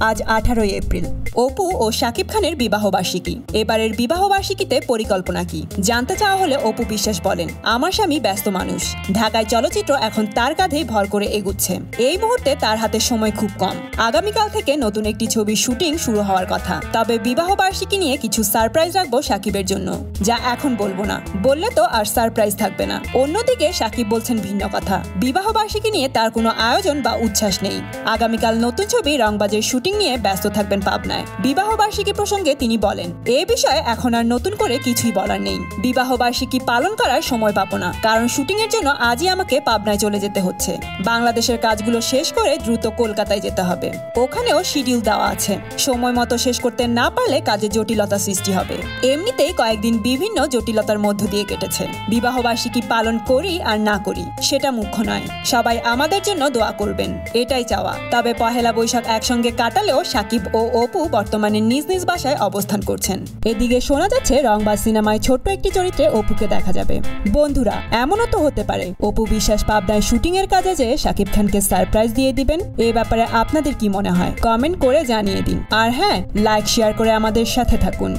আজ আঠারোই এপ্রিল। অপু ও শাকিব খানের বিবাহবার্ষিকী। এবারের বিবাহবার্ষিকীতে পরিকল্পনা কি? জানতে চাওয়া হলে অপু বিশ্বাস বলেন, আমার স্বামী ব্যস্ত মানুষ। ঢাকায় চলচ্চিত্র এখন তার কাঁধেই ভর করে এগুচ্ছে। এই মুহূর্তে তার হাতে সময় খুব কম। আগামীকাল থেকে নতুন একটি ছবির শুটিং শুরু হওয়ার কথা। তবে বিবাহবার্ষিকী নিয়ে কিছু সারপ্রাইজ রাখব সাকিবের জন্য, যা এখন বলব না। বললে তো আর সারপ্রাইজ থাকবে না। অন্যদিকে সাকিব বলছেন ভিন্ন কথা। বিবাহবার্ষিকী নিয়ে তার কোনো আয়োজন বা উচ্ছ্বাস নেই। আগামীকাল নতুন ছবি রংবাজের শুটিং নিয়ে ব্যস্ত থাকবেন পাবনায়। বিবাহ বার্ষিকী প্রসঙ্গে তিনি বলেন, এ বিষয়ে এখন আর নতুন করে কিছুই বলার নেই। বিবাহ বার্ষিকী পালন করার সময় পাবো না, কারণ শুটিং এর জন্য আজই আমাকে পাবনায় চলে যেতে হচ্ছে। বাংলাদেশের কাজগুলো শেষ করে দ্রুত কলকাতায় যেতে হবে। ওখানেও শিডিউল দেওয়া আছে। সময় মতো শেষ করতে না পারলে কাজে জটিলতা সৃষ্টি হবে। এমনিতেই কয়েকদিন বিভিন্ন জটিলতার মধ্য দিয়ে কেটেছে। বিবাহ বার্ষিকী পালন করি আর না করি, সেটা মুখ্য নয়। সবাই আমাদের জন্য দোয়া করবেন। এটাই চাওয়া। তবে পহেলা বৈশাখ একসঙ্গে কাটালেও সাকিব ও অপু বর্তমানে নিজ নিজ বাসায় অবস্থান করছেন। এদিকে শোনা যাচ্ছে, রংবাজ সিনেমায় ছোট্ট একটি চরিত্রে অপুকে দেখা যাবে। বন্ধুরা, এমনও তো হতে পারে। অপু বিশ্বাস পাবদায় শুটিং এর কাজে যে সাকিব খানকে সারপ্রাইজ দিয়ে দিবেন, এ ব্যাপারে আপনাদের কি মনে হয়? কমেন্ট করে জানিয়ে দিন। আর হ্যাঁ লাইক, শেয়ার করে আমাদের সাথে থাকুন।